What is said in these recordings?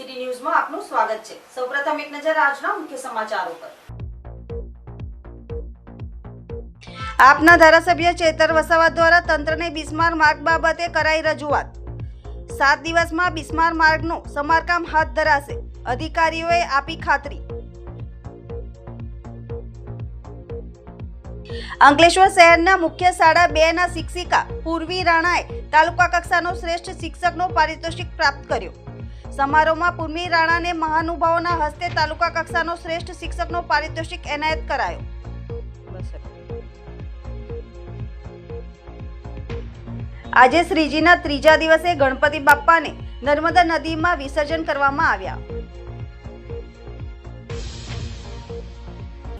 City ન્યૂઝમાં આપનું સ્વાગત છે. સૌપ્રથમ એક નજર આજના મુખ્ય સમાચારો પર. આપના ધારાસભ્ય ચેતર વસાવા દ્વારા તંત્રને બિસ્માર માર્ગ બાબતે કરાઈ રજૂઆત. સાત દિવસમાં બિસ્માર માર્ગનું સમારકામ હાથ ધરાશે. અધિકારીઓએ આપી ખાતરી. અંકલેશ્વર શહેરના મુખ્ય શાળા બે ના શિક્ષિકા પૂર્વી રાણાએ તાલુકા કક્ષાનો શ્રેષ્ઠ શિક્ષકનો પારિતોષિક પ્રાપ્ત કર્યો. સમારોહમાં પૂર્વી રાણાને મહાનુભાવોના હસ્તે તાલુકા કક્ષાનો શ્રેષ્ઠ શિક્ષકનો પારિતોષિક એનાયત કરાયો. આજે શ્રીજીના ત્રીજા દિવસે ગણપતિ બાપ્પાને નર્મદા નદીમાં વિસર્જન કરવામાં આવ્યા.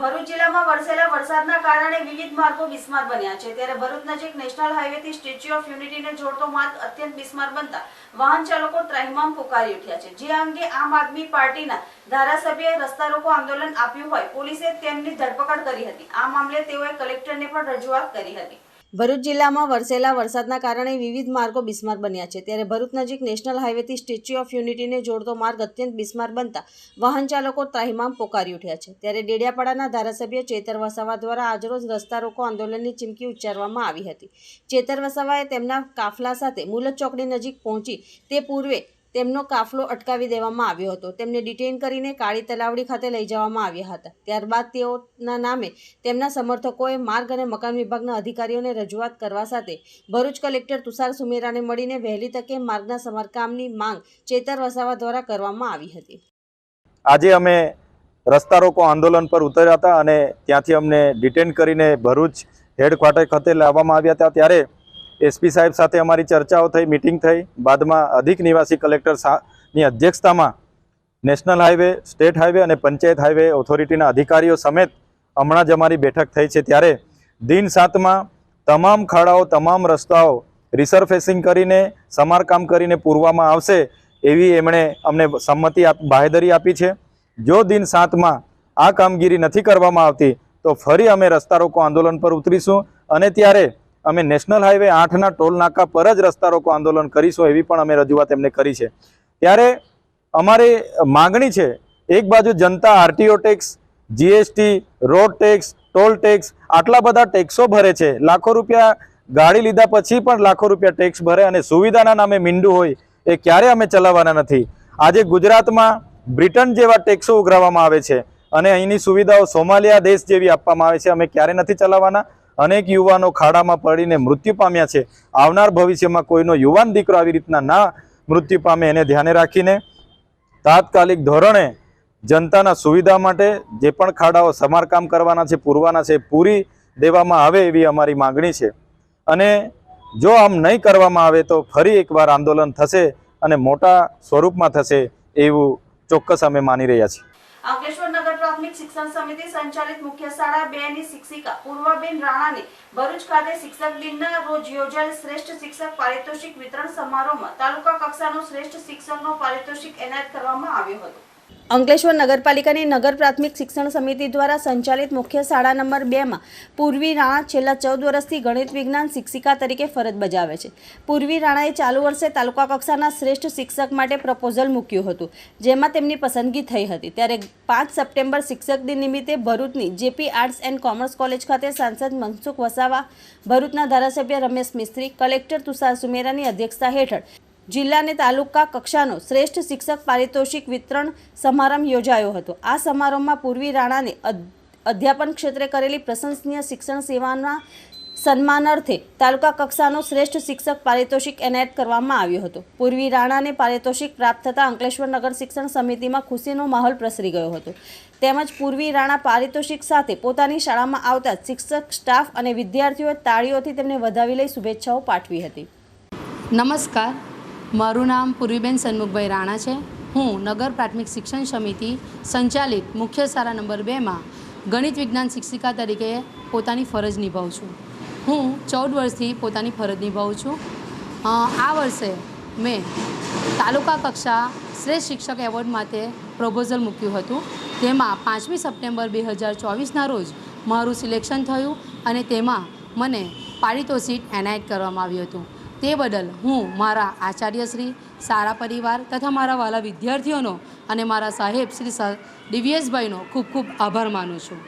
ભરૂચ જિલ્લામાં વરસેલા વરસાદના કારણે વિવિધ માર્ગો બિસ્માર બન્યા છે. ત્યારે ભરૂચ નજીક નેશનલ હાઈવેથી સ્ટેચ્યુ ઓફ યુનિટીને જોડતો માર્ગ અત્યંત બિસ્માર બનતા વાહન ચાલકો ત્રાહિમામ પુકારી ઉઠ્યા છે. જે અંગે આમ આદમી પાર્ટીના ધારાસભ્યએ રસ્તા રોકો આંદોલન આપ્યું હોય, પોલીસે તેમની ધરપકડ કરી હતી. આ મામલે તેઓએ કલેક્ટરને પણ રજૂઆત કરી હતી. ભરૂચ જિલ્લામાં વરસેલા વરસાદના કારણે વિવિધ માર્ગો બિસ્માર બન્યા છે. ત્યારે ભરૂચ નજીક નેશનલ હાઈવેથી સ્ટેચ્યુ ઓફ યુનિટીને જોડતો માર્ગ અત્યંત બિસ્માર બનતા વાહન ચાલકો ત્રાહિમામ પોકારી ઉઠ્યા છે. ત્યારે ડેડિયાપાડાના ધારાસભ્ય ચેતર વસાવા દ્વારા આજરોજ રસ્તા રોકો આંદોલનની ચીમકી ઉચ્ચારવામાં આવી હતી. ચેતર વસાવાએ તેમના કાફલા સાથે મુલત ચોકડી નજીક પહોંચી તે પૂર્વે તેમનો કાફલો અટકાવી દેવામાં આવ્યો હતો. તેમને ડિટેઇન કરીને કાળી તલાવડી ખાતે લઈ જવામાં આવ્યા હતા. ત્યારબાદ તેઓના નામે તેમના સમર્થકોએ માર્ગ અને મકાન વિભાગના અધિકારીઓને રજૂઆત કરવા સાથે ભરૂચ કલેક્ટર તુષાર સુમેરાને મળીને વહેલી તકે માર્ગના સમારકામની માંગ ચેતર વસાવા દ્વારા કરવામાં આવી હતી. આજે અમે રસ્તા રોકો આંદોલન પર ઉતર્યા હતા અને ત્યાંથી અમને ડિટેન કરીને ભરૂચ હેડક્વાર્ટર ખાતે લાવવામાં આવ્યા હતા. ત્યારે એસપી સાહેબ સાથે અમારી ચર્ચાઓ થઈ મિટિંગ થઈ. બાદમાં અધિક નિવાસી કલેક્ટરની અધ્યક્ષતામાં નેશનલ હાઈવે સ્ટેટ હાઈવે અને પંચાયત હાઈવે ઓથોરિટીના અધિકારીઓ સમેત હમણાં જ અમારી બેઠક થઈ છે. ત્યારે દિન સાતમાં તમામ ખાડાઓ, તમામ રસ્તાઓ રિસર્ફેસિંગ કરીને, સમારકામ કરીને પૂરવામાં આવશે એવી એમણે અમને સંમતિ બાહેધરી આપી છે. જો દિન સાતમાં આ કામગીરી નથી કરવામાં આવતી, તો ફરી અમે રસ્તા રોકો આંદોલન પર ઉતરીશું અને ત્યારે અમે નેશનલ હાઈવે આઠના ટોલ નાકા પર જ રસ્તા રોકો આંદોલન કરીશું એવી પણ અમે રજૂઆત એમને કરી છે. ત્યારે અમારી માગણી છે, એક બાજુ જનતા RTO tax, GST, road tax, toll tax, આટલા બધા ટેક્સો ભરે છે. લાખો રૂપિયા ગાડી લીધા પછી પણ લાખો રૂપિયા ટેક્સ ભરે અને સુવિધાના નામે મીંડું હોય એ ક્યારે અમે ચલાવવાના નથી. આજે ગુજરાતમાં બ્રિટન જેવા ટેક્સો ઉઘરાવવામાં આવે છે અને અહીંની સુવિધાઓ સોમાલિયા દેશ જેવી આપવામાં આવે છે. અમે ક્યારે નથી ચલાવવાના. અનેક યુવાનો ખાડામાં પડીને મૃત્યુ પામ્યા છે. આવનાર ભવિષ્યમાં કોઈનો યુવાન દીકરો આવી રીતના ના મૃત્યુ પામે એને ધ્યાને રાખીને તાત્કાલિક ધોરણે જનતાના સુવિધા માટે જે પણ ખાડાઓ સમારકામ કરવાના છે, પૂરવાના છે, પૂરી દેવામાં આવે એવી અમારી માગણી છે. અને જો આમ નહીં કરવામાં આવે તો ફરી એકવાર આંદોલન થશે અને મોટા સ્વરૂપમાં થશે એવું ચોક્કસ અમે માની રહ્યા છીએ. શિક્ષણ સમિતિ સંચાલિત મુખ્ય શાળા બે ની શિક્ષિકા પૂર્વાબેન રાણાને ભરૂચ ખાતે શિક્ષક દિનના રોજ યોજાયેલ શ્રેષ્ઠ શિક્ષક પારિતોષિક વિતરણ સમારોહમાં તાલુકા કક્ષાનો શ્રેષ્ઠ શિક્ષકનો પારિતોષિક એનાયત કરવામાં આવ્યો હતો. અંકલેશ્વર નગરપાલિકાની નગર પ્રાથમિક શિક્ષણ સમિતિ દ્વારા સંચાલિત મુખ્ય શાળા નંબર બેમાં પૂર્વી રાણા છેલ્લા ચૌદ વર્ષથી ગણિત વિજ્ઞાન શિક્ષિકા તરીકે ફરજ બજાવે છે. પૂર્વી રાણાએ ચાલુ વર્ષે તાલુકા કક્ષાના શ્રેષ્ઠ શિક્ષક માટે પ્રપોઝલ મૂક્યું હતું, જેમાં તેમની પસંદગી થઈ હતી. ત્યારે પાંચ સપ્ટેમ્બર શિક્ષક દિન નિમિત્તે ભરૂચની JP arts and commerce college ખાતે સાંસદ મનસુખ વસાવા, ભરૂચના ધારાસભ્ય રમેશ મિસ્ત્રી, કલેક્ટર તુષાર સુમેરાની અધ્યક્ષતા હેઠળ જિલ્લા અને તાલુકા કક્ષાનો શ્રેષ્ઠ શિક્ષક પારિતોષિક વિતરણ સમારંભ યોજાયો હતો. આ સમારોહમાં પૂર્વી રાણાને અધ્યાપન ક્ષેત્રે કરેલી પ્રશંસનીય શિક્ષણ સેવાના સન્માનાર્થે તાલુકા કક્ષાનો શ્રેષ્ઠ શિક્ષક પારિતોષિક એનાયત કરવામાં આવ્યો હતો. પૂર્વી રાણાને પારિતોષિક પ્રાપ્ત થતાં અંકલેશ્વર નગર શિક્ષણ સમિતિમાં ખુશીનો માહોલ પ્રસરી ગયો હતો. તેમજ પૂર્વી રાણા પારિતોષિક સાથે પોતાની શાળામાં આવતા શિક્ષક, સ્ટાફ અને વિદ્યાર્થીઓએ તાળીઓથી તેમને વધાવી લઈ શુભેચ્છાઓ પાઠવી હતી. નમસ્કાર. મારું નામ પૂર્વીબેન સન્મુખભાઈ રાણા છે. હું નગર પ્રાથમિક શિક્ષણ સમિતિ સંચાલિત મુખ્ય શાળા નંબર બેમાં ગણિત વિજ્ઞાન શિક્ષિકા તરીકે પોતાની ફરજ નિભાવું છું. હું ચૌદ વર્ષથી પોતાની ફરજ નિભાવું છું. આ વર્ષે મેં તાલુકા કક્ષા શ્રેષ્ઠ શિક્ષક એવોર્ડ માટે પ્રપોઝલ મૂક્યું હતું. તેમાં પાંચમી સપ્ટેમ્બર બે હજાર ચોવીસના રોજ મારું સિલેક્શન થયું અને તેમાં મને પારિતોષિક એનાયત કરવામાં આવ્યું હતું. તે બદલ હું મારા આચાર્યશ્રી, સારા પરિવાર તથા મારા વાલા વિદ્યાર્થીઓનો અને મારા સાહેબ શ્રી દિવ્યેશભાઈનો ખૂબ ખૂબ આભાર માનું છું.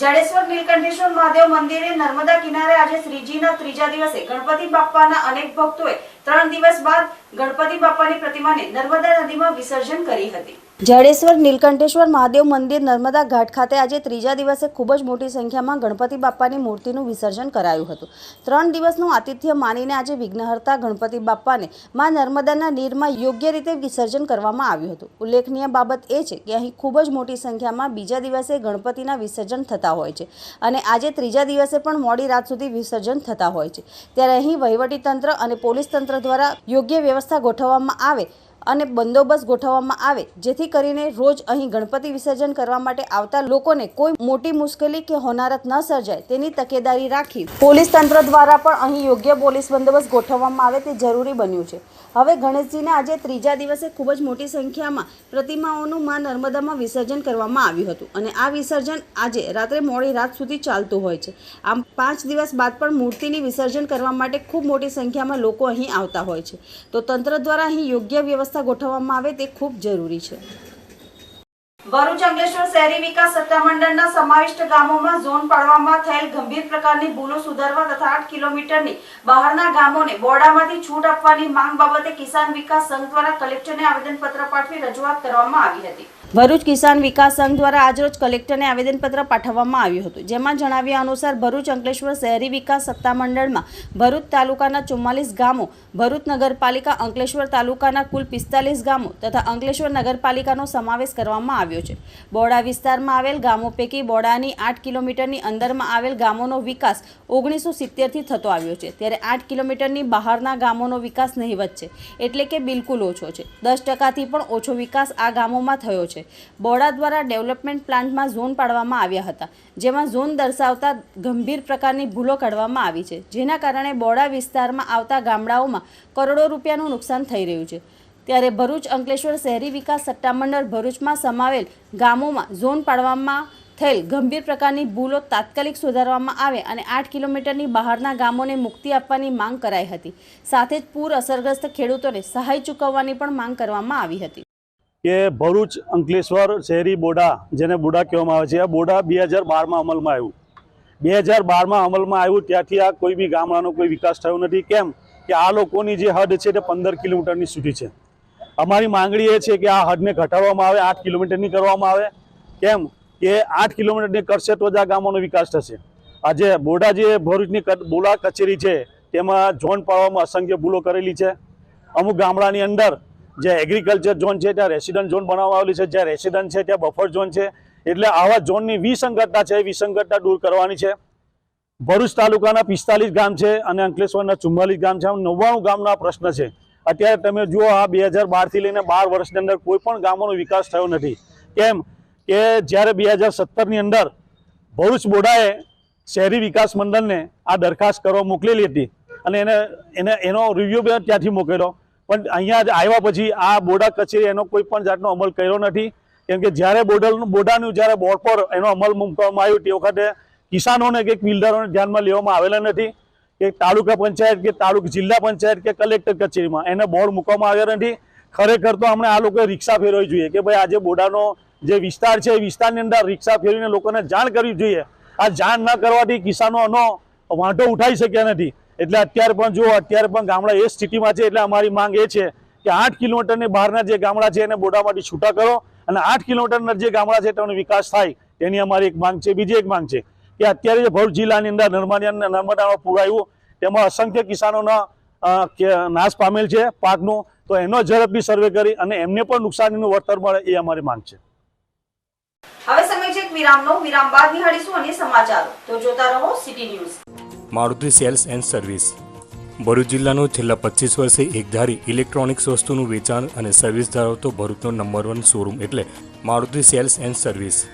જાડેશ્વર નીલકંઠેશ્વર મહાદેવ મંદિરે નર્મદા કિનારે આજે શ્રીજીના ત્રીજા દિવસે ગણપતિ બાપ્પાના અનેક ભક્તોએ ત્રણ દિવસ બાદ ગણપતિ બાપ્પાની પ્રતિમાને નર્મદા નદીમાં વિસર્જન કરી હતી. જડેશ્વર, નીલકંઠેશ્વર, મહાદેવ મંદિર, નર્મદા ઘાટ ખાતે આજે ત્રીજા દિવસે ખૂબ જ મોટી સંખ્યામાં ગણપતિ બાપ્પાની મૂર્તિનું વિસર્જન કરાયું હતું. ત્રણ દિવસનું આતિથ્ય માનીને આજે વિઘ્નહર્તા ગણપતિ બાપ્પાને મા નર્મદાના નીરમાં યોગ્ય રીતે વિસર્જન કરવામાં આવ્યું હતું. ઉલ્લેખનીય બાબત એ છે કે અહીં ખૂબ જ મોટી સંખ્યામાં બીજા દિવસે ગણપતિના વિસર્જન થતા હોય છે અને આજે ત્રીજા દિવસે પણ મોડી રાત સુધી વિસર્જન થતા હોય છે. ત્યારે અહીં વહીવટીતંત્ર અને પોલીસ તંત્ર દ્વારા યોગ્ય વ્યવસ્થા ગોઠવવામાં આવે અને બંદોબસ્ત ગોઠવવામાં આવે, જેથી કરીને રોજ અહીં ગણપતિ વિસર્જન કરવા માટે આવતા લોકોને કોઈ મોટી મુશ્કેલી કે હોનારત ન સર્જાય, તેની તકેદારી રાખી પોલીસ તંત્ર દ્વારા પણ અહીં યોગ્ય પોલીસ બંદોબસ્ત ગોઠવવામાં આવે તે જરૂરી બન્યું છે. હવે ગણેશજીને આજે ત્રીજા દિવસે ખૂબ જ મોટી સંખ્યામાં પ્રતિમાઓનું માં નર્મદામાં વિસર્જન કરવામાં આવ્યું હતું અને આ વિસર્જન આજે રાત્રે મોડી રાત સુધી ચાલતું હોય છે. આમ પાંચ દિવસ બાદ પણ મૂર્તિની વિસર્જન કરવા માટે ખૂબ મોટી સંખ્યામાં લોકો અહીં આવતા હોય છે. તો તંત્ર દ્વારા અહીં યોગ્ય વ્યવસ્થા ગોઠવવામાં આવે તે ખૂબ જરૂરી છે. ભરૂચ અંકલેશ્વર શહેરી વિકાસ સત્તામંડળના સમાવિષ્ટ ગામોમાં ઝોન પાડવામાં થયેલ ગંભીર પ્રકારની ભૂલો સુધારવા તથા આઠ કિલોમીટરની બહારના ગામોને બોર્ડામાંથી છૂટ આપવાની માંગ બાબતે કિસાન વિકાસ સંઘ દ્વારા કલેક્ટરને આવેદનપત્ર પાઠવી રજૂઆત કરવામાં આવી હતી. ભરૂચ કિસાન વિકાસ સંઘ દ્વારા આજરોજ કલેક્ટરને આવેદનપત્ર પાઠવવામાં આવ્યું હતું. જેમાં જણાવ્યા અનુસાર ભરૂચ અંકલેશ્વર શહેરી વિકાસ સત્તામંડળમાં ભરૂચ તાલુકાના ચુમ્માલીસ ગામો, ભરૂચ નગરપાલિકા અંકલેશ્વર તાલુકાના કુલ પિસ્તાલીસ ગામો તથા અંકલેશ્વર નગરપાલિકાનો સમાવેશ કરવામાં આવ્યો છે. બોડા વિસ્તારમાં આવેલ ગામો પૈકી બોડાની આઠ કિલોમીટરની અંદરમાં આવેલ ગામોનો વિકાસ ઓગણીસો સિત્તેરથી થતો આવ્યો છે. ત્યારે આઠ કિલોમીટરની બહારના ગામોનો વિકાસ નહિવત છે. એટલે કે બિલકુલ ઓછો છે. દસ ટકાથી પણ ઓછો વિકાસ આ ગામોમાં થયો છે. બોડા દ્વારા ડેવલપમેન્ટ પ્લાન્ટમાં ઝોન પાડવામાં આવ્યા હતા, જેમાં ઝોન દર્શાવતા ગંભીર પ્રકારની ભૂલો કાઢવામાં આવી છે, જેના કારણે બોડા વિસ્તારમાં આવતા ગામડાઓમાં કરોડો રૂપિયાનું નુકસાન થઈ રહ્યું છે. ત્યારે ભરૂચ અંકલેશ્વર શહેરી વિકાસ સટ્ટામંડળ ભરૂચમાં સમાવેલ ગામોમાં ઝોન પાડવામાં થયેલ ગંભીર પ્રકારની ભૂલો તાત્કાલિક સુધારવામાં આવે અને આઠ કિલોમીટરની બહારના ગામોને મુક્તિ આપવાની માંગ કરાઈ હતી. સાથે જ પૂર અસરગ્રસ્ત ખેડૂતોને સહાય ચૂકવવાની પણ માંગ કરવામાં આવી હતી. કે ભરૂચ અંકલેશ્વર શહેરી બોડા, જેને બોડા કહેવામાં આવે છે. આ બોડા બે હજાર બારમાં અમલમાં આવ્યું. બે હજાર બારમાં અમલમાં આવ્યું ત્યાંથી આ કોઈ બી ગામડાનો કોઈ વિકાસ થયો નથી. કેમ કે આ લોકોની જે હદ છે તે પંદર કિલોમીટરની સુધી છે. અમારી માંગણી એ છે કે આ હદને ઘટાડવામાં આવે, આઠ કિલોમીટરની કરવામાં આવે. કેમ કે આઠ કિલોમીટરની કરશે તો જ આ ગામોનો વિકાસ થશે. આજે બોડા જે ભરૂચની બોલા કચેરી છે, તેમાં ઝોન પાડવામાં અસંખ્ય ભૂલો કરેલી છે. અમુક ગામડાની અંદર જે એગ્રીકલ્ચર ઝોન છે, ત્યાં રેસિડન્ટ ઝોન બનાવવામાં આવેલી છે. જ્યાં રેસિડન્ટ છે, ત્યાં બફર ઝોન છે. એટલે આવા ઝોનની વિસંગતતા છે, વિસંગતતા દૂર કરવાની છે. ભરૂચ તાલુકાના પિસ્તાલીસ ગામ છે અને અંકલેશ્વરના ચુમ્માલીસ ગામ છે. આમ નવ્વાણું ગામનો પ્રશ્ન છે. અત્યારે તમે જુઓ આ બે હજાર બારથી લઈને બાર વર્ષની અંદર કોઈ પણ ગામોનો વિકાસ થયો નથી. કેમ કે જ્યારે બે હજાર સત્તરની અંદર ભરૂચ બોડાએ શહેરી વિકાસ મંડળને આ દરખાસ્ત કરવા મોકલેલી હતી અને એને એને, એનો રિવ્યુ બે ત્યાંથી મોકલ્યો. પણ અહીંયા આવ્યા પછી આ બોડા કચેરી એનો કોઈ પણ જાતનો અમલ કર્યો નથી. કેમ કે જ્યારે બોર્ડરનું બોડાનું જ્યારે બોર્ડ પર એનો અમલ મૂકવામાં આવ્યો તે વખતે કિસાનોને કે બિલ્ડરોને ધ્યાનમાં લેવામાં આવેલા નથી. કે તાલુકા પંચાયત કે તાલુકા જિલ્લા પંચાયત કે કલેક્ટર કચેરીમાં એને બોર્ડ મૂકવામાં આવ્યા નથી. ખરેખર તો હમણાં આ લોકોએ રિક્ષા ફેરવવી જોઈએ કે ભાઈ આજે બોડાનો જે વિસ્તાર છે એ વિસ્તારની અંદર રિક્ષા ફેરવીને લોકોને જાણ કરવી જોઈએ. આ જાણ ન કરવાથી કિસાનોનો વાંધો ઉઠાવી શક્યા નથી. એટલે અત્યારે પણ જુઓ અત્યારે પણ ગામડા એ સ્થિતિમાં છે, એટલે અમારી માંગ એ છે કે આઠ કિલોમીટરની બહારના જે ગામડા છે એને બોડામાંથી છૂટા કરો અને આઠ કિલોમીટરના જે ગામડા છે તેનો વિકાસ થાય, તેની અમારી એક માંગ છે. બીજી એક માંગ છે કે અત્યારે જે ભરૂચ જિલ્લાની અંદર નર્મદા નર્મદામાં પૂર આવ્યું, તેમાં અસંખ્ય કિસાનોના નાશ પામેલ છે પાકનું, તો એનો ઝડપી સર્વે કરી અને એમને પણ નુકસાનીનું વળતર મળે એ અમારી માંગ છે. હવે સમય છે વિરામનો. વિરામ બાદ નિહાળીશું અન્ય સમાચારો. તો જોતા રહો city news. Maruti sales and service. Bharuch જિલ્લાનું છેલ્લા પચીસ વર્ષે એકધારી ઇલેક્ટ્રોનિક્સ વસ્તુનું વેચાણ અને સર્વિસ ધરાવતો ભરૂચનો નંબર વન શોરૂમ એટલે મારુતિ સેલ્સ એન્ડ સર્વિસ.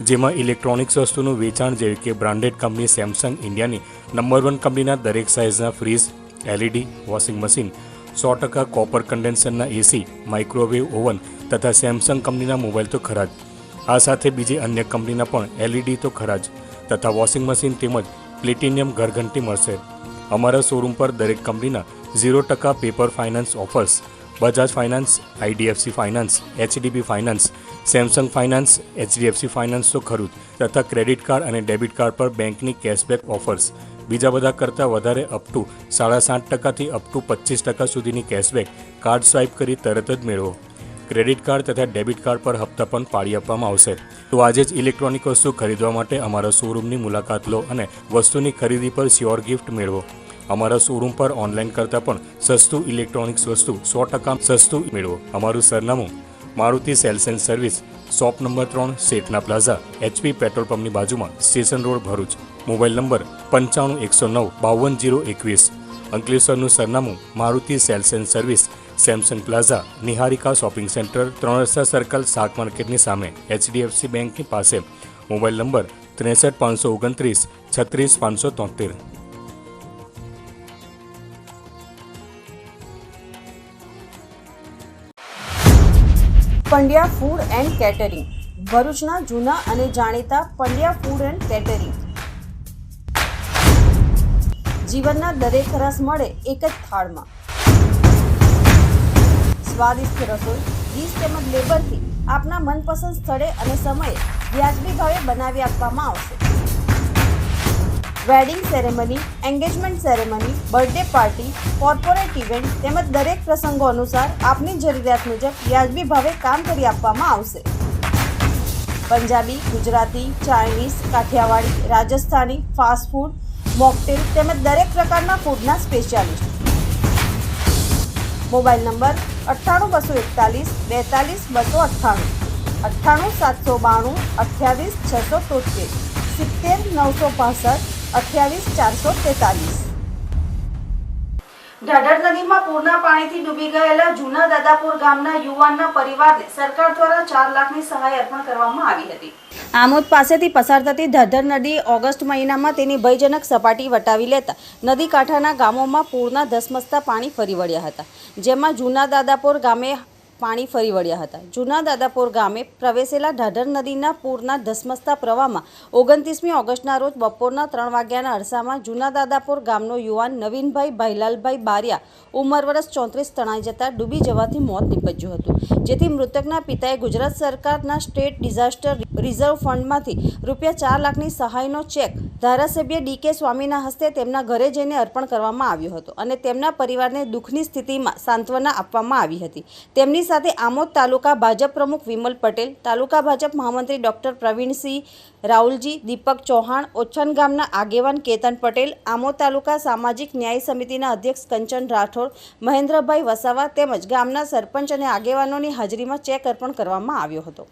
જેમાં ઇલેક્ટ્રોનિક્સ વસ્તુનું વેચાણ જેવી કે બ્રાન્ડેડ કંપની સેમસંગ ઇન્ડિયાની નંબર વન કંપનીના દરેક સાઇઝના ફ્રીજ એલઈડી વોશિંગ મશીન સો ટકા કોપર કન્ડેન્સરના એસી માઇક્રોવેવ ઓવન તથા સેમસંગ કંપનીના મોબાઈલ તો ખરા જ. આ સાથે બીજી અન્ય કંપનીના પણ એલઈડી તો ખરા જ. તથા વોશિંગ મશીન તેમજ પ્લેટિનિયમ ઘરઘંટી મળશે. અમારા શોરૂમ પર દરેક કંપનીના ઝીરો ટકા paper finance offers Bajaj finance IDFC finance HDB finance Samsung finance HDFC finance તો ખરું તથા ક્રેડિટ કાર્ડ અને ડેબિટ કાર્ડ પર બેંકની કેશબેક ઓફર્સ બીજા બધા કરતાં વધારે અપ ટુ સાડા સાત ટકાથી અપ ટુ પચીસ ટકા સુધીની કેશબેક કાર્ડ સ્વાઇપ કરી તરત જ મેળવો. ક્રેડિટ કાર્ડ તથા ડેબિટ કાર્ડ પર હપ્તા પણ પાડી આપવામાં આવશે. તો આજે જ ઇલેક્ટ્રોનિક વસ્તુ ખરીદવા માટે અમારા શોરૂમની મુલાકાત લો અને વસ્તુની ખરીદી પર શ્યોર ગિફ્ટ મેળવો. અમારા શોરૂમ પર ઓનલાઈન કરતાં પણ સસ્તું ઇલેક્ટ્રોનિક્સ વસ્તુ સો ટકા સસ્તું મેળવો. અમારું સરનામું Maruti sales and service, shop number ત્રણ, શેઠના પ્લાઝા, એચપી પેટ્રોલ પંપની બાજુમાં, station road Bharuch. Mobile number પંચાણું, એકસો નવ, બાવન, જીરો એકવીસ. અંકલેશ્વરનું સરનામું Maruti sales and service Samsung plaza Niharika shopping centre ત્રણ રસ્તા સર્કલ શાક માર્કેટની સામે એચડીએફસી બેંકની પાસે. મોબાઈલ નંબર ત્રેસઠ પાંચસો ઓગણત્રીસ, છત્રીસ પાંચસો તોતેર. પંડ્યા ફૂડ એન્ડ કેટરિંગ ભરૂચના જૂના અને જાણીતા પંડ્યા ફૂડ એન્ડ કેટરિંગ જીવનના દરેક રસ મળે એક જ થાળમાં. સ્વાદિષ્ટ રસોઈ ગીસ તેમજ લેબરથી આપના મનપસંદ સ્થળે અને સમયે વ્યાજબી ભાવે બનાવી આપવામાં આવશે. Wedding ceremony engagement ceremony birthday party corporate event તેમજ દરેક પ્રસંગો અનુસાર આપની જરૂરિયાત મુજબ વ્યાજબી ભાવે કામ કરી આપવામાં આવશે. Punjabi, Gujarati, Chinese, Kathiawadi, Rajasthani fast food mocktail તેમજ દરેક પ્રકારના ફૂડના સ્પેશિયાલિસ્ટ મોબાઈલ નંબર અઠ્ઠાણું બસો એકતાલીસ, બેતાલીસ બસો અઠ્ઠાણું. અઠ્ઠાણું સાતસો બાણું, અઠ્યાવીસ છસો તોતેર સિત્તેર નવસો પાસઠ, અઠ્યાવીસ ચારસો તેતાલીસ. ઢાઢર નદીમાં પૂરના પાણીથી ડૂબી ગયેલા જૂના દાદાપુર ગામના યુવાનના પરિવારને સરકાર દ્વારા ચાર લાખની સહાય અર્પણ કરવામાં આવી હતી. આમોદ પાસેથી પસાર થતી ધરધર નદી ઓગસ્ટ મહિનામાં તેની ભયજનક સપાટી વટાવી લેતા નદી કાંઠાના ગામોમાં પૂરના ધસમસતા પાણી ફરી વળ્યા હતા. જેમાં જૂના દાદાપુર ગામે પાણી ફરી વળ્યા હતા. જૂના દાદાપુર ગામે પ્રવેશેલા ઢાઢર નદીના પૂરના ધસમસતા પ્રવાહમાં ઓગણત્રીસમી ઓગસ્ટના રોજ બપોરના ત્રણ વાગ્યાના અરસામાં જૂના દાદાપુર ગામનો યુવાન નવીનભાઈ ભાઈલાલભાઈ બારિયા ઉંમર વર્ષ ચોત્રીસ તણાઈ જતા ડૂબી જવાથી મોત નીપજ્યું હતું. જેથી મૃતકના પિતાએ ગુજરાત સરકારના સ્ટેટ ડિઝાસ્ટર રિઝર્વ ફંડમાંથી રૂપિયા ચાર લાખની સહાયનો ચેક ધારાસભ્ય ડી કે સ્વામીના હસ્તે તેમના ઘરે જઈને અર્પણ કરવામાં આવ્યો હતો અને તેમના પરિવારને દુઃખની સ્થિતિમાં સાંત્વના આપવામાં આવી હતી. તેમની સાથે આમોદ તાલુકા ભાજપ પ્રમુખ વિમલ પટેલ, તાલુકા ભાજપ મહામંત્રી ડોક્ટર પ્રવીણસિંહ રાહુલજી દીપક ચૌહાણ, ઓછન ગામના આગેવાન કેતન પટેલ, આમોદ તાલુકા સામાજિક ન્યાય સમિતિના અધ્યક્ષ કંચન રાઠોડ, મહેન્દ્રભાઈ વસાવા તેમજ ગામના સરપંચ અને આગેવાનોની હાજરીમાં ચેક અર્પણ કરવામાં આવ્યો હતો.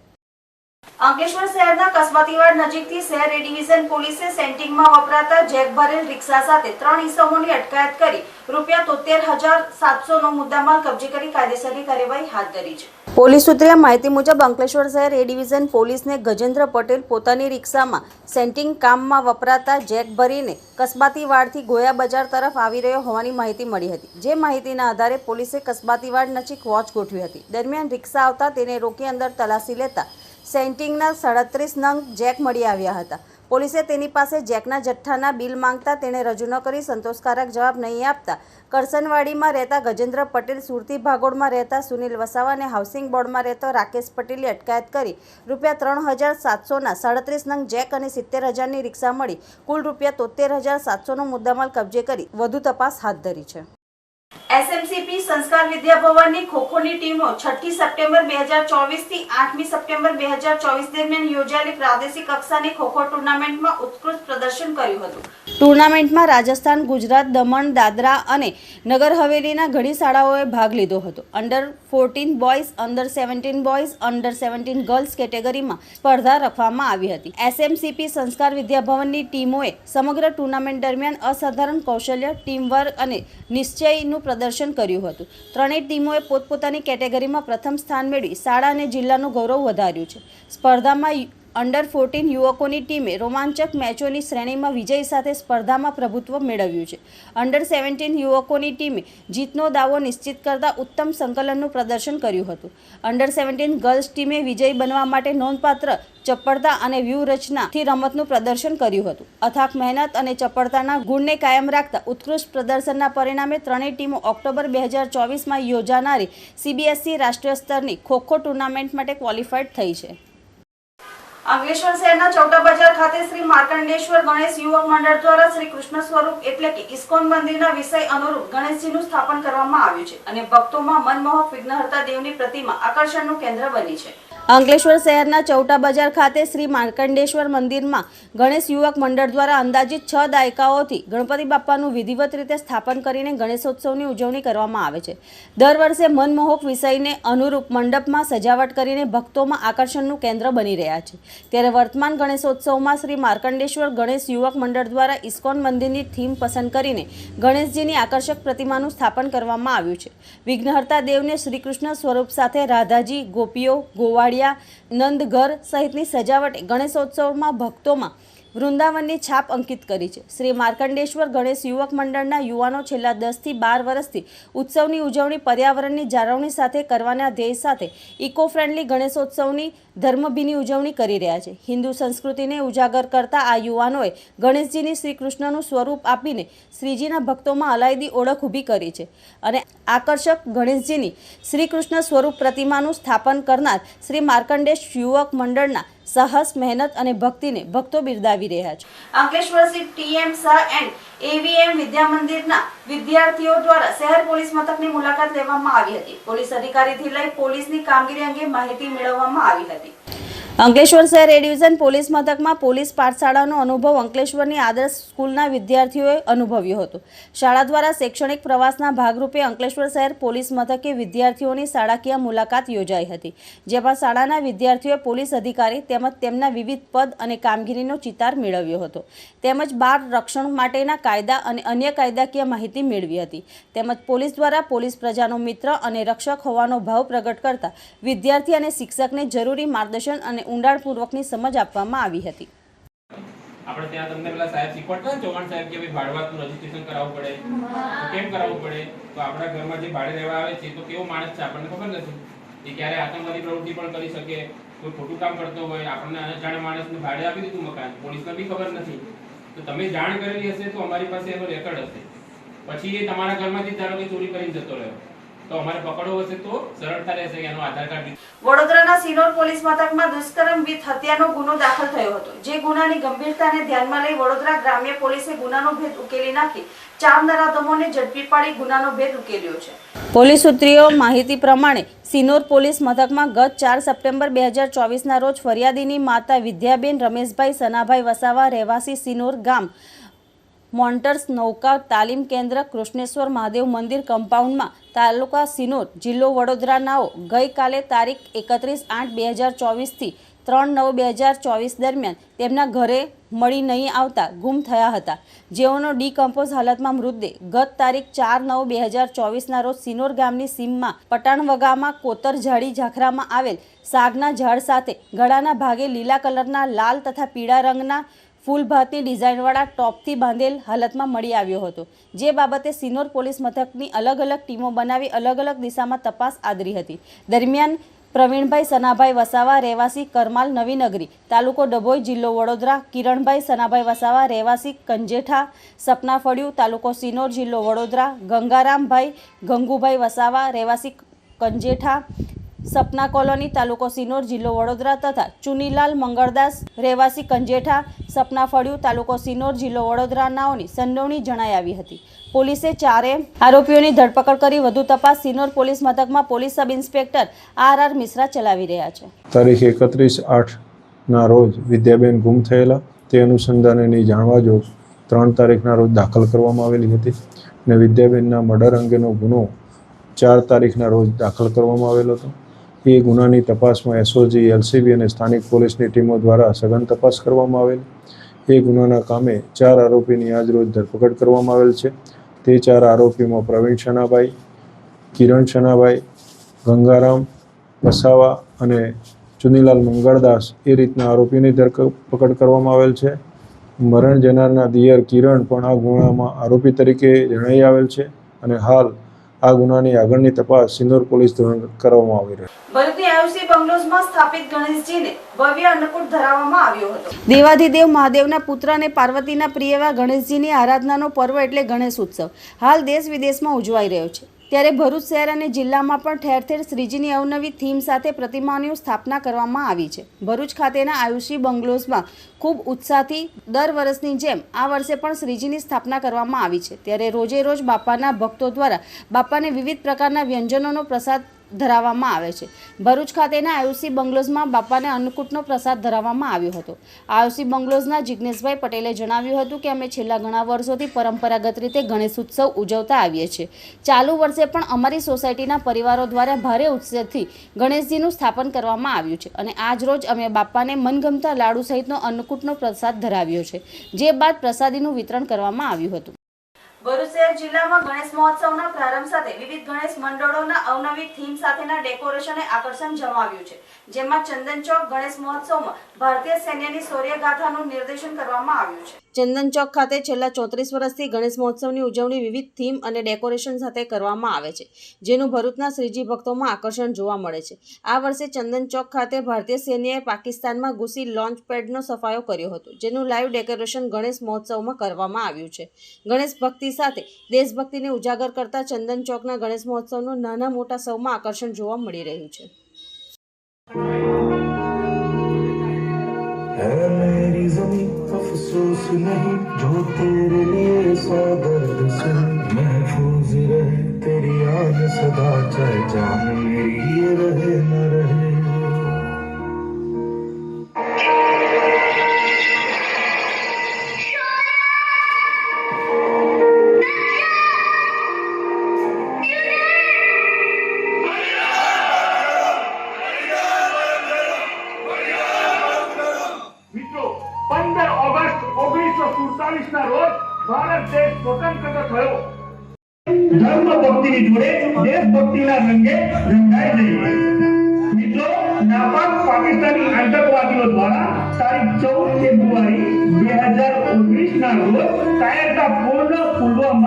અંકલેશ્વર શહેરના કસ્બાતીવાડ નજીકથી શહેર એ ડિવિઝન પોલીસે સેન્ટિંગમાં વપરાતા જેક ભરેલ રિક્ષા સાથે ત્રણ ઈસમોની અટકાયત કરી રૂપિયા તોતેર હજાર સાતસોનો મુદ્દામાલ કબજે કરી કાયદેસરની કાર્યવાહી હાથ ધરી છે. પોલીસ સૂત્રે માહિતી મુજબ અંકલેશ્વર શહેર એ ડિવિઝન પોલીસને ગજેન્દ્ર પટેલ પોતાની રિક્ષામાં સેન્ટિંગ કામમાં વપરાતા જેક ભરીને કસબાતીવાડથી ગોયા બજાર તરફ આવી રહ્યો હોવાની માહિતી મળી હતી. જે માહિતીના આધારે પોલીસે કસબાતીવાડ નજીક વોચ ગોઠવી હતી. દરમિયાન રિક્ષા આવતા તેને રોકી અંદર તલાશી લેતા સેન્ટિંગના સાડત્રીસ નંગ જેક મળી આવ્યા હતા. પોલીસે તેની પાસે જેકના જથ્થાના બિલ માંગતા તેણે રજૂ ન કરી સંતોષકારક જવાબ નહીં આપતા. કરસનવાડીમાં રહેતા ગજેન્દ્ર પટેલ સુરતી ભાગોળમાં રહેતા સુનિલ વસાવા અને હાઉસિંગ બોર્ડમાં રહેતો રાકેશ પટેલની અટકાયત કરી. રૂપિયા ત્રણ હજાર સાતસોના સાડત્રીસ નંગ જેક અને સિત્તેર હજારની રિક્ષા મળી. કુલ રૂપિયા તોતેર હજાર સાતસોનો મુદ્દામાલ કબજે કરી વધુ તપાસ હાથ ધરી છે. એસએમસીપી સંસ્કાર વિદ્યાભવનની ખોખોની ટીમો છઠ્ઠી સપ્ટેમ્બર બે હજાર ચોવીસથી આઠમી સપ્ટેમ્બર બે હજાર ચોવીસ દરમિયાન યોજાયેલી પ્રાદેશિક કક્ષાની ખોખો ટુર્નામેન્ટમાં ઉત્કૃષ્ટ પ્રદર્શન કર્યું હતું. ટુર્નામેન્ટમાં રાજસ્થાન, ગુજરાત, દમણ, દાદરા અને નગર હવેલીના ઘણી શાળાઓએ ભાગ લીધો હતો. Under fourteen boys under seventeen boys under seventeen girls કેટેગરીમાં સ્પર્ધા રાખવામાં આવી હતી. એસએમસીપી સંસ્કાર વિદ્યાભવનની ટીમોએ સમગ્ર ટુર્નામેન્ટ દરમિયાન અસાધારણ કૌશલ્ય ટીમવર્ક અને નિશ્ચયનું પ્રદર્શન કર્યું હતું. ત્રણેય ટીમોએ પોતપોતાની કેટેગરીમાં પ્રથમ સ્થાન મેળવી શાળા અને જિલ્લાનું ગૌરવ વધાર્યું છે. સ્પર્ધામાં અંડર ફોર્ટીન યુવકોની ટીમે રોમાંચક મેચોની શ્રેણીમાં વિજય સાથે સ્પર્ધામાં પ્રભુત્વ મેળવ્યું છે. અંડર સેવન્ટીન યુવકોની ટીમે જીતનો દાવો નિશ્ચિત કરતા ઉત્તમ સંકલનનું પ્રદર્શન કર્યું હતું. અંડર સેવન્ટીન ગર્લ્સ ટીમે વિજય બનવા માટે નોંધપાત્ર ચપળતા અને વ્યૂહરચનાથી રમતનું પ્રદર્શન કર્યું હતું. અથાક મહેનત અને ચપળતાના ગુણને કાયમ રાખતા ઉત્કૃષ્ટ પ્રદર્શનના પરિણામે ત્રણેય ટીમો ઓક્ટોબર બે હજાર ચોવીસમાં યોજાનારી સીબીએસઈ રાષ્ટ્રીય સ્તરની ખોખો ટુર્નામેન્ટ માટે ક્વોલિફાઈડ થઈ છે. અંકલેશ્વર શહેરના ચૌટા બજાર ખાતે શ્રી માર્કંડેશ્વર ગણેશ યુવક મંડળ દ્વારા શ્રી કૃષ્ણ સ્વરૂપ એટલે કે ઇસ્કોન મંદિરના વિષય અનુરૂપ ગણેશજીનું સ્થાપન કરવામાં આવ્યું છે અને ભક્તોમાં મનમોહક વિઘ્નહર્તા દેવની પ્રતિમા આકર્ષણનું કેન્દ્ર બની છે. અંકલેશ્વર શહેરના ચૌટા બજાર ખાતે શ્રી માર્કંડેશ્વર મંદિરમાં ગણેશ યુવક મંડળ દ્વારા અંદાજિત છ દાયકાઓથી ગણપતિ બાપ્પાનું વિધિવત રીતે સ્થાપન કરીને ગણેશોત્સવની ઉજવણી કરવામાં આવે છે. દર વર્ષે મનમોહક વિષયને અનુરૂપ મંડપમાં સજાવટ કરીને ભક્તોમાં આકર્ષણનું કેન્દ્ર બની રહ્યા છે. ત્યારે વર્તમાન ગણેશોત્સવમાં શ્રી માર્કંડેશ્વર ગણેશ યુવક મંડળ દ્વારા ઇસ્કોન મંદિરની થીમ પસંદ કરીને ગણેશજીની આકર્ષક પ્રતિમાનું સ્થાપન કરવામાં આવ્યું છે. વિઘ્નહર્તા દેવને શ્રીકૃષ્ણ સ્વરૂપ સાથે રાધાજી, ગોપીઓ ગોવાળિયા નંદઘર સહિતની સજાવટે ગણેશોત્સવમાં ભક્તોમાં વૃંદાવનની છાપ અંકિત કરી છે. શ્રી માર્કંડેશ્વર ગણેશ યુવક મંડળના યુવાનો છેલ્લા દસથી બાર વર્ષથી ઉત્સવની ઉજવણી, પર્યાવરણની જાળવણી સાથે કરવાના ધ્યેય સાથે ઇકો ફ્રેન્ડલી ગણેશોત્સવની ધર્મભીની ઉજવણી કરી રહ્યા છે. હિન્દુ સંસ્કૃતિને ઉજાગર કરતા આ યુવાનોએ ગણેશજીની શ્રીકૃષ્ણનું સ્વરૂપ આપીને શ્રીજીના ભક્તોમાં અલાયદી ઓળખ ઊભી કરી છે અને આકર્ષક ગણેશજીની શ્રીકૃષ્ણ સ્વરૂપ પ્રતિમાનું સ્થાપન કરનાર શ્રી માર્કંડેશ યુવક મંડળના સાહસ, મહેનત અને ભક્તિને ભક્તો બિરદાવી રહ્યા છે. અંકલેશ્વર સ્થિત TM Shah and AVM Vidya મંદિરના વિદ્યાર્થીઓ દ્વારા શહેર પોલીસ મથકની મુલાકાત લેવામાં આવી હતી. પોલીસ અધિકારીથી લઈ પોલીસની કામગીરી અંગે માહિતી મેળવવામાં આવી હતી. અંકલેશ્વર શહેર એ ડિવિઝન પોલીસ મથકમાં પોલીસ પાઠશાળાનો અનુભવ અંકલેશ્વરની આદર્શ સ્કૂલના વિદ્યાર્થીઓએ અનુભવ્યો હતો. શાળા દ્વારા શૈક્ષણિક પ્રવાસના ભાગરૂપે અંકલેશ્વર શહેર પોલીસ મથકે વિદ્યાર્થીઓની શાળાકીય મુલાકાત યોજાઈ હતી, જેમાં શાળાના વિદ્યાર્થીઓએ પોલીસ અધિકારી તેમજ તેમના વિવિધ પદ અને કામગીરીનો ચિતાર મેળવ્યો હતો. તેમજ બાળ રક્ષણ માટેના કાયદા અને અન્ય કાયદાકીય માહિતી મેળવી હતી. તેમજ પોલીસ દ્વારા પોલીસ પ્રજાનો મિત્ર અને રક્ષક હોવાનો ભાવ પ્રગટ કરતા વિદ્યાર્થી અને શિક્ષકને જરૂરી માર્ગદર્શન અને ઊંડાણપૂર્વકની સમજ આપવામાં આવી હતી. આપણે ત્યાં તમને પેલા સાહેબ શીખવાડતા ચૌહાણ સાહેબ કે ભાઈ ભાડુઆતનું રજીસ્ટ્રેશન કરાવવું પડે કેમ કરાવવું પડે? તો આપણા ઘરમાં જે ભાડે રહેવા આવે છે, તો કેવો માણસ છે આપણને ખબર નથી. એ ક્યારે આતંકવાદી પ્રવૃત્તિ પણ કરી શકે, કોઈ ખોટું કામ કરતો હોય, આપણને અજાણ માણસને ભાડે આપી દીધું મકાન, પોલીસને બી ખબર નથી. તો તમે જાણ કરેલી હશે તો અમારી પાસે એનો રેકોર્ડ હશે. પછી એ તમારા ઘરમાંથી ધારો કે ચોરી કરીને જતો રહ્યો. તો અમારે પકડવો હશે તો સરળતા રહેશે કે એનો આધાર કાર્ડ વડોદરાના સિનોર પોલીસ મથકમાં દુષ્કર્મ વિથ હત્યાનો ગુનો દાખલ થયો હતો જે ગુનાની ગંભીરતાને ધ્યાનમાં લઈ વડોદરા ગ્રામ્ય પોલીસે ગુનાનો ભેદ ઉકેલી નાખી ચાર નરાધમોને ઝડપી પાડી ગુનાનો ભેદ ઉકેલ્યો છે. પોલીસ સૂત્રીઓ માહિતી પ્રમાણે સિનોર પોલીસ મથકમાં ગત ચાર સપ્ટેમ્બર બે હજાર ચોવીસના રોજ ફરિયાદીની માતા વિદ્યાબેન રમેશભાઈ સનાભાઈ વસાવા રહેવાસી સિનોર ગામ મોન્ટર્સ નૌકા તાલીમ કેન્દ્ર કૃષ્ણેશ્વર મહાદેવ મંદિર કમ્પાઉન્ડમાં તાલુકા સિનોર જિલ્લો વડોદરાનાઓ ગઈકાલે તારીખ એકત્રીસ આઠ બે હજાર ચોવીસથી ત્રણ નવ બે હજાર ચોવીસ દરમિયાન તેમના ઘરે મળી નહીં આવતા ગુમ થયા હતા. જેઓનો ડીકમ્પોઝ હાલતમાં મૃતદેહ ગત તારીખ ચાર નવ બે હજાર ચોવીસના રોજ સિનોર ગામની સીમમાં પટાણવગામાં કોતરઝાડી ઝાખરામાં આવેલ સાગના ઝાડ સાથે ગળાના ભાગે લીલા કલરના, લાલ તથા પીળા રંગના ફૂલભાતી ડિઝાઇનવાળા ટોપથી બાંધેલ હાલતમાં મળી આવ્યો હતો. જે બાબતે સિનોર પોલીસ મથકની અલગ અલગ ટીમો બનાવી અલગ અલગ દિશામાં તપાસ આદરી હતી. દરમિયાન પ્રવીણભાઈ સનાભાઈ વસાવા, રહેવાસી કરમાલ નવીનગરી, તાલુકો ડભોઈ જિલ્લો વડોદરા, કિરણભાઈ સનાભાઈ વસાવા, રહેવાસી કંજેઠા, સપના ફળિયું, તાલુકો સિનોર જિલ્લો વડોદરા, ગંગારામભાઈ, ગંગુભાઈ વસાવા, રહેવાસી કંજેઠા સપના કોલોની, તાલુકો સિનોર, જિલ્લો વડોદરા તથા ચુનીલાલ મંગળદાસ, રહેવાસી કંજેઠા, સપના ફળિયું, તાલુકો સિનોર, જિલ્લો વડોદરાનાઓની સંડોવણી જણાઈ આવી હતી. પોલીસે ચારે આરોપીઓની ધરપકડ કરી વધુ તપાસ સિનોર પોલીસ મથકમાં police sub inspector R R Mishra ચલાવી રહ્યા છે. તારીખ એકત્રીસ આઠના રોજ વિદ્યાબેન ગુમ થયેલા. તે અનુસંધાનેની જાણવા જો ત્રણ તારીખના રોજ દાખલ કરવામાં આવેલી હતી અને વિદ્યાબેનના મર્ડર અંગેનો ગુનો ચાર તારીખના રોજ દાખલ કરવામાં આવેલો હતો. એ ગુનાની તપાસમાં એસઓજી, એલસીબી અને સ્થાનિક પોલીસની ટીમો દ્વારા સઘન તપાસ કરવામાં આવેલ. એ ગુનાના કામે ચાર આરોપીની આજ રોજ ધરપકડ કરવામાં આવેલ છે. તે ચાર આરોપીમાં પ્રવીણ શનાભાઈ કિરણ શનાભાઈ ગંગારામ વસાવા અને ચુનીલાલ મંગળદાસ એ રીતના આરોપીની ધરપકડ કરવામાં આવેલ છે. મરણ જનારના દિયર કિરણ પણ આ ગુનામાં આરોપી તરીકે જણાઈ આવેલ છે અને હાલ આ ગુનાની આગળની તપાસ સિંદોર પોલીસ દ્વારા કરવામાં આવી રહી બંગલોઝમાં સ્થાપિત ગણેશજીને ભવ્ય અન્નકૂટ ધરાવવામાં આવ્યો હતો. દેવાધિદેવ મહાદેવના પુત્ર અને પાર્વતીના પ્રિયવા ગણેશજીની આરાધનાનો પર્વ એટલે ગણેશ ઉત્સવ. હાલ દેશ વિદેશમાં ઉજવાઈ રહ્યો છે. ત્યારે ભરૂચ શહેર અને જિલ્લામાં પણ ઠેર ઠેર શ્રીજીની અવનવી થીમ સાથે પ્રતિમાઓની સ્થાપના કરવામાં આવી છે. ભરૂચ ખાતેના આયુષી બંગલોઝમાં ખૂબ ઉત્સાહથી દર વર્ષની જેમ આ વર્ષે પણ શ્રીજીની સ્થાપના કરવામાં આવી છે. ત્યારે રોજે રોજ બાપાના ભક્તો દ્વારા બાપાને વિવિધ પ્રકારના વ્યંજનોનો પ્રસાદ ધરાવવામાં આવે છે. ભરૂચ ખાતેના આયુસી બંગલોઝમાં બાપાને અન્નકૂટનો પ્રસાદ ધરાવવામાં આવ્યો હતો. આયુસી બંગલોઝના જિજ્ઞેશભાઈ પટેલે જણાવ્યું હતું કે, અમે છેલ્લા ઘણા વર્ષોથી પરંપરાગત રીતે ગણેશ ઉત્સવ ઉજવતા આવીએ છીએ. ચાલુ વર્ષે પણ અમારી સોસાયટીના પરિવારો દ્વારા ભારે ઉત્સાહથી ગણેશજીનું સ્થાપન કરવામાં આવ્યું છે અને આજ રોજ અમે બાપાને મનગમતા લાડુ સહિતનો અન્નકૂટનો પ્રસાદ ધરાવ્યો છે. જે બાદ પ્રસાદીનું વિતરણ કરવામાં આવ્યું હતું. ભરૂચ શહેર જિલ્લામાં ગણેશ મહોત્સવના પ્રારંભ સાથે વિવિધ ગણેશ મંડળોના અવનવી થીમ સાથેના ડેકોરેશને આકર્ષણ જમાવ્યું છે. જેમાં ચંદન ચોક ગણેશ મહોત્સવમાં ભારતીય સૈન્યની શૌર્યગાથાનું નિર્દેશન કરવામાં આવ્યું છે. ચંદન ચોક ખાતે છેલ્લા ચોત્રીસ વર્ષથી ગણેશ મહોત્સવની ઉજવણી વિવિધ થીમ અને ડેકોરેશન સાથે કરવામાં આવે છે, જેનું ભરૂચના શ્રીજી ભક્તોમાં આકર્ષણ જોવા મળે છે. આ વર્ષે ચંદન ચોક ખાતે ભારતીય સૈન્યએ પાકિસ્તાનમાં ઘૂસી લોન્ચ પેડનો સફાયો કર્યો હતો, જેનું લાઈવ ડેકોરેશન ગણેશ મહોત્સવમાં કરવામાં આવ્યું છે. ગણેશ ભક્તિ સાથે દેશભક્તિને ઉજાગર કરતા ચંદન ચોકના ગણેશ મહોત્સવનું નાના મોટા સૌમાં આકર્ષણ જોવા મળી રહ્યું છે. Amen. नहीं जो तेरे लिए सौ दर्द से महफूज रहे तेरी याद सदा चाहे जान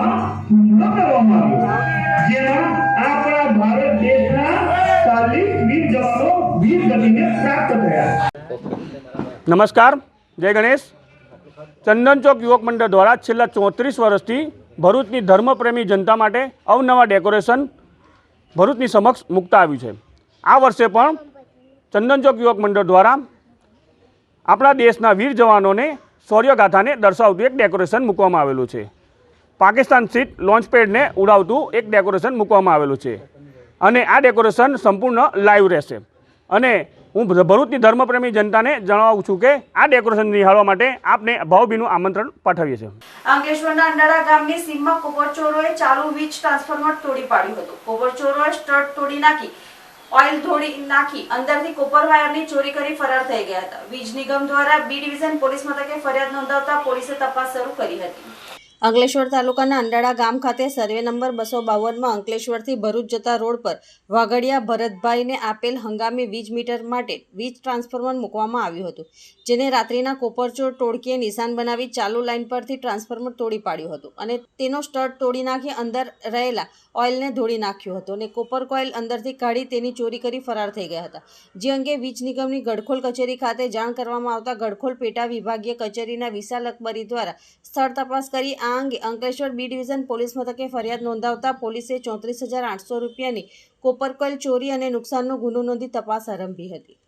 કરવામાં આવ્યો જેમાં આપણા ભારત દેશના ચાલીસ વીર જવાનો વીર ગતિને પ્રાપ્ત થયા નમસ્કાર, જય ગણેશ. ચંદન ચોક યુવક મંડળ દ્વારા છેલ્લા ચોત્રીસ વર્ષથી ભરૂચની ધર્મપ્રેમી જનતા માટે અવનવા ડેકોરેશન ભરૂચની સમક્ષ મૂકતા આવ્યું છે. આ વર્ષે પણ ચંદન ચોક યુવક મંડળ દ્વારા આપણા દેશના વીર જવાનોને શૌર્યગાથાને દર્શાવતું એક ડેકોરેશન મૂકવામાં આવેલું છે. પાકિસ્તાન સ્થિત લોન્ચ પેડને ઉડાવતું એક ડેકોરેશન મૂકવામાં આવેલું છે. અને આ ડેકોરેશન સંપૂર્ણ લાઈવ રહેશે. અને હું ભરૂચની ધર્મપ્રેમી જનતાને જણાવું છું કે આ ડેકોરેશન નિહાળવા માટે આપને ભાવભીનું આમંત્રણ પાઠવીએ છીએ. અંકલેશ્વરના અંડાળા ગામની સીમમાં કોપરચોરોએ ચાલુ વીજ ટ્રાન્સફોર્મર તોડી પાડ્યું હતું. કોપરચોરોએ સ્ટડ તોડી નાખી ઓઇલ ધોડી નાખી, અંદરથી કોપર વાયરની ચોરી કરી ફરાર થઈ ગયા હતા. વીજ નિગમ દ્વારા બી ડિવિઝન પોલીસ મથકે ફરિયાદ નોંધાવતા પોલીસે તપાસ શરૂ કરી હતી. અંકલેશ્વર તાલુકાના અંડાળા ગામ ખાતે સર્વે નંબર બસો બાવનમાં અંકલેશ્વરથી ભરૂચ જતા રોડ પર વાઘડિયા ભરતભાઈને આપેલ હંગામી વીજ મીટર માટે વીજ ટ્રાન્સફોર્મર મૂકવામાં આવ્યું હતું, જેને રાત્રિના કોપરચોર ટોળકીએ નિશાન બનાવી ચાલુ લાઇન પરથી ટ્રાન્સફોર્મર તોડી પાડ્યું હતું અને તેનો સ્ટડ તોડી નાખી અંદર રહેલા ઓઇલને ધોળી નાખ્યું હતું અને કોપર કોઇલ અંદરથી કાઢી તેની ચોરી કરી ફરાર થઈ ગયા હતા. જે અંગે વીજ નિગમની ગડખોલ કચેરી ખાતે જાણ કરવામાં આવતા ગડખોલ પેટા વિભાગીય કચેરીના વિશાલ અકબરી દ્વારા સ્થળ તપાસ કરી આ અંગે અંકલેશ્વર બી ડિવિઝન પોલીસ મથકે ફરિયાદ નોંધાવતા પોલીસે ચોત્રીસ હજાર આઠસો રૂપિયાની કોપરકોઇલ ચોરી અને નુકસાનનો ગુનો નોંધી તપાસ આરંભી હતી.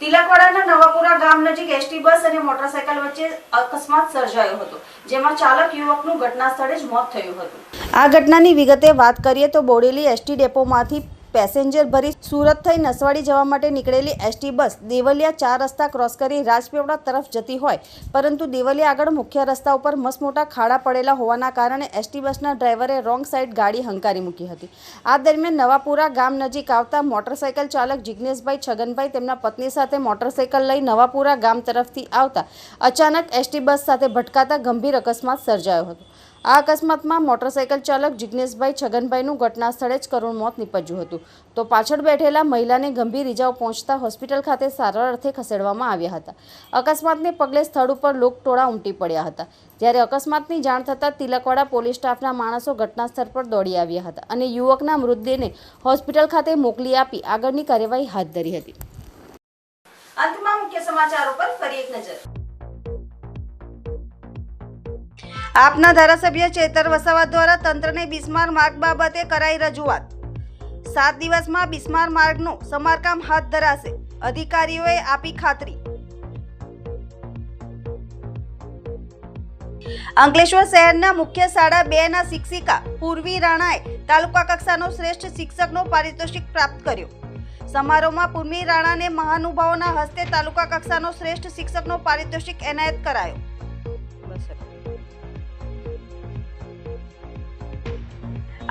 તિલકવાડાના નવાપુરા ગામ નજીક એસટી બસ અને મોટરસાયકલ વચ્ચે અકસ્માત સર્જાયો હતો જેમાં ચાલક યુવકનું ઘટના સ્થળે જ મોત થયું હતું. આ ઘટનાની વિગતે વાત કરીએ તો બોડેલી એસટી ડેપોમાંથી પેસેન્જર ભરી સુરત થઈ નસવાડી જવા માટે નીકળેલી એસટી બસ દેવલિયા ચાર રસ્તા ક્રોસ કરી રાજપીપળા તરફ જતી હોય. પરંતુ દેવલિયા આગળ મુખ્ય રસ્તા ઉપર મસમોટા ખાડા પડેલા હોવાના કારણે એસટી બસના ડ્રાઈવરે રોંગ સાઈડ ગાડી હંકારી મૂકી હતી. આ દરમિયાન નવાપુરા ગામ નજીક આવતા મોટરસાયકલ ચાલક જિજ્ઞેશભાઈ છગનભાઈ તેમના પત્ની સાથે મોટરસાયકલ લઈ નવાપુરા ગામ તરફથી આવતા અચાનક એસટી બસ સાથે ભટકાતા ગંભીર અકસ્માત સર્જાયો હતો. આ અકસ્માતમાં મોટરસાઇકલ ચાલક જિજ્ઞેશભાઈ છગનભાઈનું ઘટના સ્થળે જ કરુણ મોત નીપજ્યું હતું. તો પાછળ બેઠેલા મહિલાને ગંભીર ઇજાઓ પહોંચતા હોસ્પિટલ ખાતે સારવાર અર્થે ખસેડવામાં આવ્યા હતા. અકસ્માતને પગલે સ્થળ ઉપર લોકટોળા ઉમટી પડ્યા હતા. જ્યારે અકસ્માતની જાણ થતાં તિલકવાડા પોલીસ સ્ટાફના માણસો ઘટના સ્થળ પર દોડી આવ્યા હતા અને યુવકના મૃતદેહને હોસ્પિટલ ખાતે મોકલી આપી આગળની કાર્યવાહી હાથ ધરી હતી. અંતમાં મુખ્ય સમાચારો પર ફરી એક નજર. આપના ધારાસભ્ય ચેતર વસાવા દ્વારા તંત્રને બિસ્માર માર્ગ બાબતે કરાઈ રજૂઆત. સાત દિવસમાં બિસ્માર માર્ગનું સમારકામ હાથ ધરાશે. અધિકારીઓએ આપી ખાતરી. અંકલેશ્વર શહેરના મુખ્ય શાળા બે ના શિક્ષિકા પૂર્વી રાણાએ તાલુકા કક્ષાનો શ્રેષ્ઠ શિક્ષકનો પારિતોષિક પ્રાપ્ત કર્યો. સમારોહમાં પૂર્વી રાણાને મહાનુભાવોના હસ્તે તાલુકા કક્ષાનો શ્રેષ્ઠ શિક્ષકનો પારિતોષિક એનાયત કરાયો.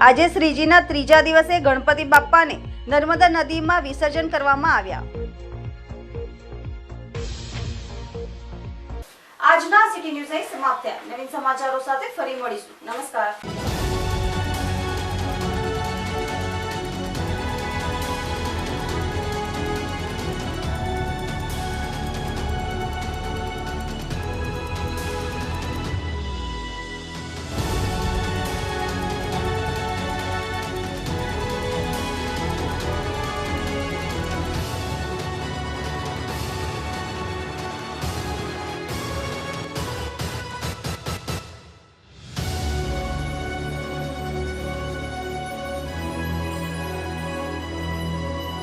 આજે શ્રીજીના ત્રીજા દિવસે ગણપતિ બાપ્પાને નર્મદા નદીમાં વિસર્જન કરવામાં આવ્યા. આજના સિટી ન્યૂઝ અહીં સમાપ્ત થયા. નવીન સમાચારો સાથે ફરી મળીશું. નમસ્કાર.